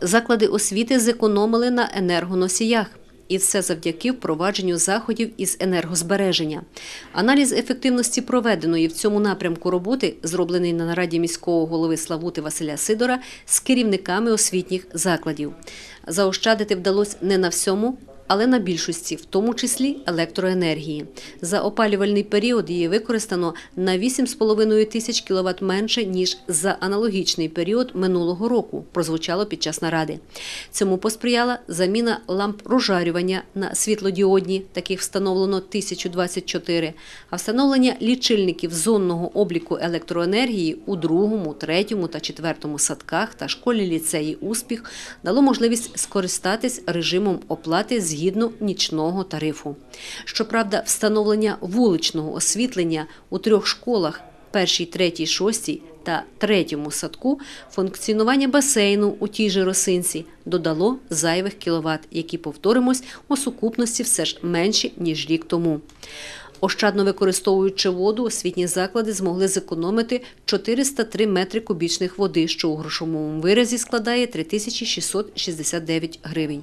заклади освіти зекономили на енергоносіях. І все завдяки впровадженню заходів із енергозбереження. Аналіз ефективності проведеної в цьому напрямку роботи зроблений на нараді міського голови Славути Василя Сидора з керівниками освітніх закладів. Заощадити вдалося не на всьому, але на більшості, в тому числі електроенергії. За опалювальний період її використано на 8,5 тисяч кВт менше, ніж за аналогічний період минулого року, прозвучало під час наради. Цьому посприяла заміна ламп розжарювання на світлодіодні, таких встановлено 1024, а встановлення лічильників зонного обліку електроенергії у другому, третьому та четвертому садках та школі ліцеї «Успіх» дало можливість скористатись режимом оплати згідно нічного тарифу. Щоправда, встановлення вуличного освітлення у трьох школах першій, третій, шостій та третьому садку функціонування басейну у тій же росинці додало зайвих кіловат, які, повторимось, у сукупності все ж менші, ніж рік тому. Ощадно використовуючи воду, освітні заклади змогли зекономити 403 метри кубічних води, що у грошовому виразі складає 3669 гривень.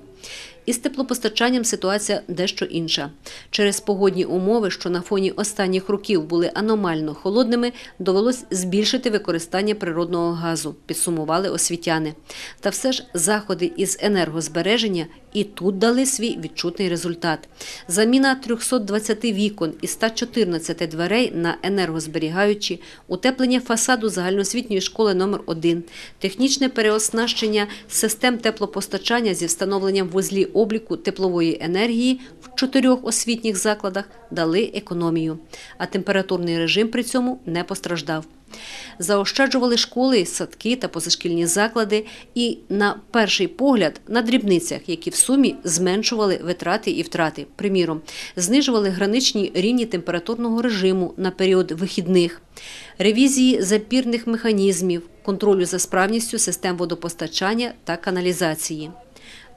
Із теплопостачанням ситуація дещо інша. Через погодні умови, що на фоні останніх років були аномально холодними, довелось збільшити використання природного газу, підсумували освітяни. Та все ж заходи із енергозбереження і тут дали свій відчутний результат. Заміна 320 вікон і 114 дверей на енергозберігаючі, утеплення фасаду загальноосвітньої школи номер 1 технічне переоснащення систем теплопостачання зі встановленням вузлі обліку теплової енергії в чотирьох освітніх закладах дали економію, а температурний режим при цьому не постраждав. Заощаджували школи, садки та позашкільні заклади і, на перший погляд, на дрібницях, які в сумі зменшували витрати і втрати. Приміром, знижували граничні рівні температурного режиму на період вихідних, ревізії запірних механізмів, контролю за справністю систем водопостачання та каналізації.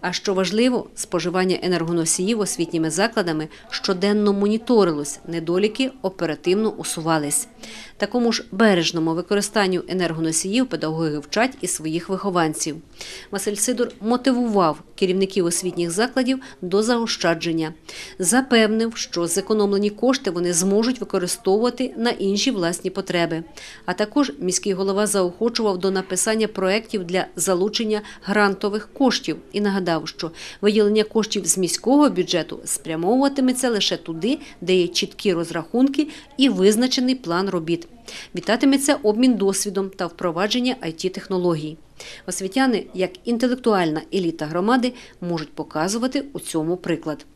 А що важливо, споживання енергоносіїв освітніми закладами щоденно моніторилось, недоліки оперативно усувались. Такому ж бережному використанню енергоносіїв педагоги вчать і своїх вихованців. Василь Сидор мотивував керівників освітніх закладів до заощадження. Запевнив, що зекономлені кошти вони зможуть використовувати на інші власні потреби. А також міський голова заохочував до написання проєктів для залучення грантових коштів і нагадав, що виділення коштів з міського бюджету спрямовуватиметься лише туди, де є чіткі розрахунки і визначений план робіт. Вітатиметься обмін досвідом та впровадження it технологій Освітяни, як інтелектуальна еліта громади, можуть показувати у цьому приклад.